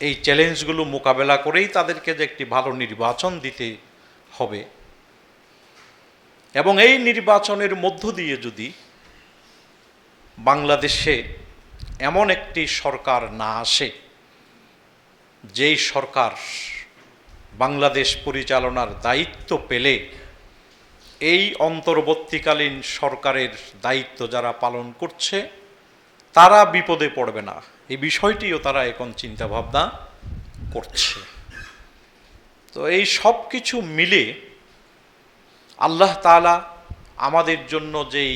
এই চ্যালেঞ্জগুলো মোকাবেলা করেই তাদেরকে যে একটি ভালো নির্বাচন দিতে হবে। এবং এই নির্বাচনের মধ্য দিয়ে যদি বাংলাদেশে এমন একটি সরকার না আসে, যেই সরকার বাংলাদেশ পরিচালনার দায়িত্ব পেলে, এই অন্তর্বর্তীকালীন সরকারের দায়িত্ব যারা পালন করছে তারা বিপদে পড়বে না। এই বিষয়টিও তারা এখন চিন্তাভাবনা করছে। তো এই সব কিছু মিলে আল্লাহ তাআলা আমাদের জন্য যেই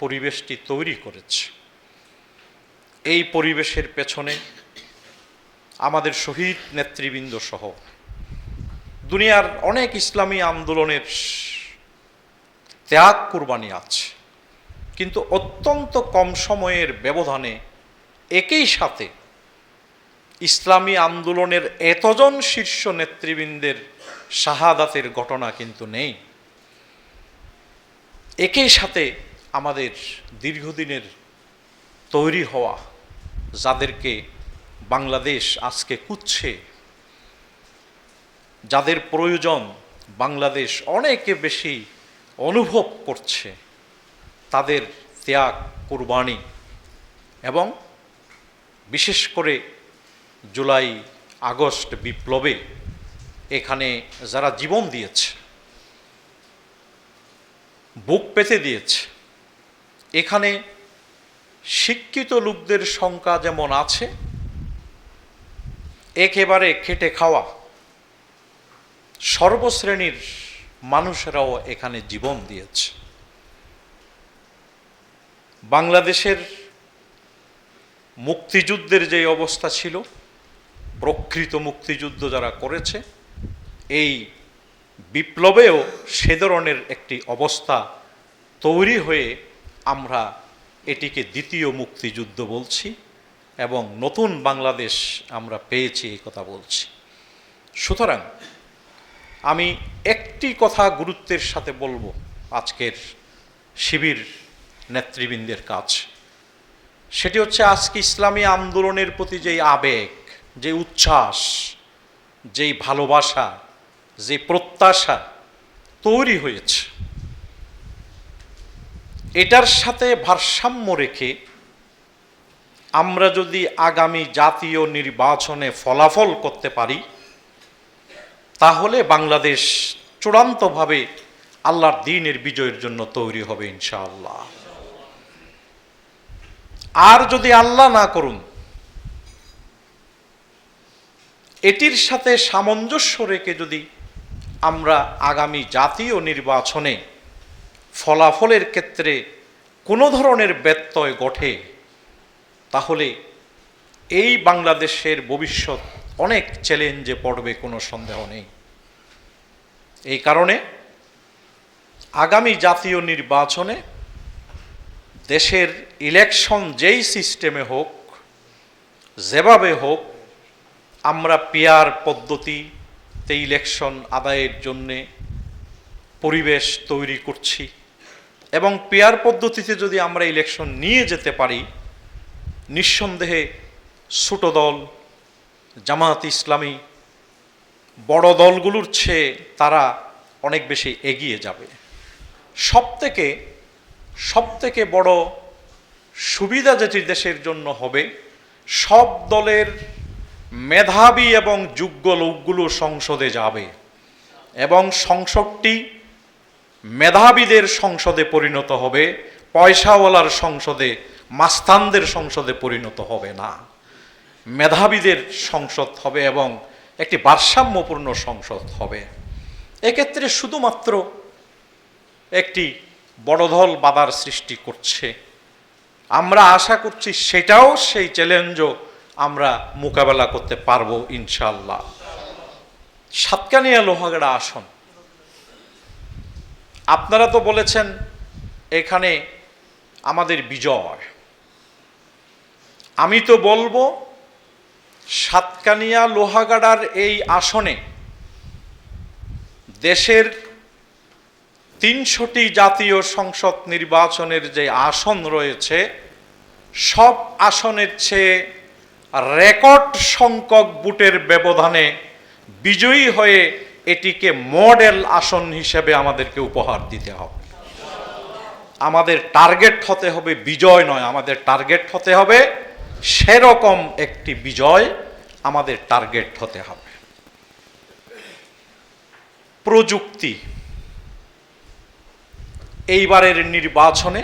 পরিবেশটি তৈরি করেছে, এই পরিবেশের পেছনে আমাদের শহীদ নেতৃবৃন্দ সহ দুনিয়ার অনেক ইসলামী আন্দোলনের ত্যাগ কুরবানি আছে। কিন্তু অত্যন্ত কম সময়ের ব্যবধানে একই সাথে ইসলামী আন্দোলনের এতজন শীর্ষ নেতৃবৃন্দের শাহাদাতের ঘটনা কিন্তু নেই। একই সাথে আমাদের দীর্ঘদিনের তৈরি হওয়া যাদেরকে বাংলাদেশ আজকে কুচ্ছে যাদের প্রয়োজন বাংলাদেশ অনেকে বেশি অনুভব করছে তাদের ত্যাগ কুরবানি এবং বিশেষ করে জুলাই, আগস্ট বিপ্লবে এখানে যারা জীবন দিয়েছে, বুক পেতে দিয়েছে, এখানে শিক্ষিত লোকদের সংখ্যা যেমন আছে, একেবারে খেটে খাওয়া সর্বশ্রেণীর মানুষেরাও এখানে জীবন দিয়েছে। বাংলাদেশের মুক্তিযুদ্ধের যে অবস্থা ছিল, প্রকৃত মুক্তিযুদ্ধ যারা করেছে, এই বিপ্লবেও সে ধরনের একটি অবস্থা তৈরি হয়ে আমরা এটিকে দ্বিতীয় মুক্তিযুদ্ধ বলছি এবং নতুন বাংলাদেশ আমরা পেয়েছি এই কথা বলছি। সুতরাং আমি একটি কথা গুরুত্বের সাথে বলব, আজকের শিবির নেতৃবৃন্দের কাজ। সেটি হচ্ছে আজকে ইসলামী আন্দোলনের প্রতি যেই আবেগ, যে উচ্ছ্বাস, যেই ভালোবাসা, যে প্রত্যাশা তৈরি হয়েছে, এটার সাথে ভারসাম্য রেখে আমরা যদি আগামী জাতীয় নির্বাচনে ফলাফল করতে পারি, তাহলে বাংলাদেশ চূড়ান্তভাবে আল্লাহর দিনের বিজয়ের জন্য তৈরি হবে ইনশাআল্লাহ। আর যদি আল্লাহ না করুন, এটির সাথে সামঞ্জস্য রেখে যদি আমরা আগামী জাতীয় নির্বাচনে ফলাফলের ক্ষেত্রে কোনো ধরনের ব্যত্যয় ঘটে, তাহলে এই বাংলাদেশের ভবিষ্যৎ অনেক চ্যালেঞ্জে পড়বে, কোনো সন্দেহ নেই। এই কারণে আগামী জাতীয় নির্বাচনে দেশের ইলেকশন যেই সিস্টেমে হোক, যেভাবে হোক, আমরা পিয়ার পদ্ধতিতে ইলেকশন আদায়ের জন্যে পরিবেশ তৈরি করছি এবং পেয়ার পদ্ধতিতে যদি আমরা ইলেকশন নিয়ে যেতে পারি, নিঃসন্দেহে ছোট দল জামাত ইসলামী, বড় দলগুলোর চেয়ে তারা অনেক বেশি এগিয়ে যাবে। সব থেকে সব থেকে বড় সুবিধা যেটি দেশের জন্য হবে, সব দলের মেধাবী এবং যোগ্য লোকগুলো সংসদে যাবে এবং সংসদটি মেধাবীদের সংসদে পরিণত হবে, পয়সাওয়ালার সংসদে, মাস্তানদের সংসদে পরিণত হবে না। মেধাবীদের সংসদ হবে এবং একটি ভারসাম্যপূর্ণ সংসদ হবে। এক্ষেত্রে শুধুমাত্র একটি বড় দল বাধার সৃষ্টি করছে। আমরা আশা করছি সেটাও সেই চ্যালেঞ্জও আমরা মোকাবেলা করতে পারব ইনশাল্লাহ সাতকানিয়া লোহাগড়া আসন। আপনারা তো বলেছেন এখানে আমাদের বিজয়। আমি তো বলব সাতকানিয়া লোহাগাড়ার এই আসনে দেশের তিনশোটি জাতীয় সংসদ নির্বাচনের যে আসন রয়েছে, সব আসনের চেয়ে রেকর্ড সংখ্যক বুটের ব্যবধানে বিজয়ী হয়ে এটিকে মডেল আসন হিসেবে আমাদেরকে উপহার দিতে হবে। আমাদের টার্গেট হতে হবে বিজয় নয়, আমাদের টার্গেট হতে হবে সেরকম একটি বিজয় আমাদের টার্গেট হতে হবে। প্রযুক্তি এইবারের নির্বাচনে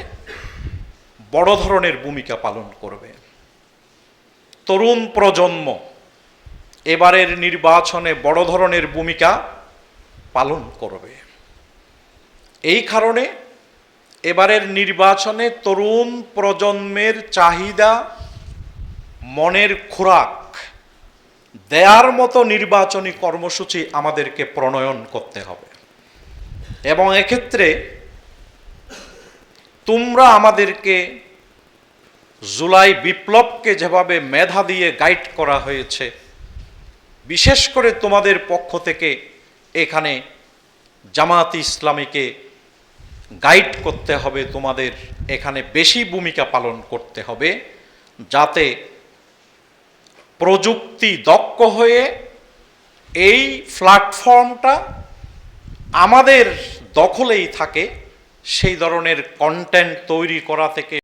বড় ধরনের ভূমিকা পালন করবে। তরুণ প্রজন্ম এবারের নির্বাচনে বড় ধরনের ভূমিকা পালন করবে। এই কারণে এবারের নির্বাচনে তরুণ প্রজন্মের চাহিদা, মনের খোরাক, দেয়ার মতো নির্বাচনী কর্মসূচি আমাদেরকে প্রণয়ন করতে হবে। এবং এক্ষেত্রে তোমরা আমাদেরকে জুলাই বিপ্লবকে যেভাবে মেধা দিয়ে গাইড করা হয়েছে, বিশেষ করে তোমাদের পক্ষ থেকে এখানে জামাত ইসলামীকে গাইড করতে হবে, তোমাদের এখানে বেশি ভূমিকা পালন করতে হবে, যাতে প্রযুক্তি দক্ষ হয়ে এই প্ল্যাটফর্মটা আমাদের দখলেই থাকে। সেই ধরনের কন্টেন্ট তৈরি করা থেকে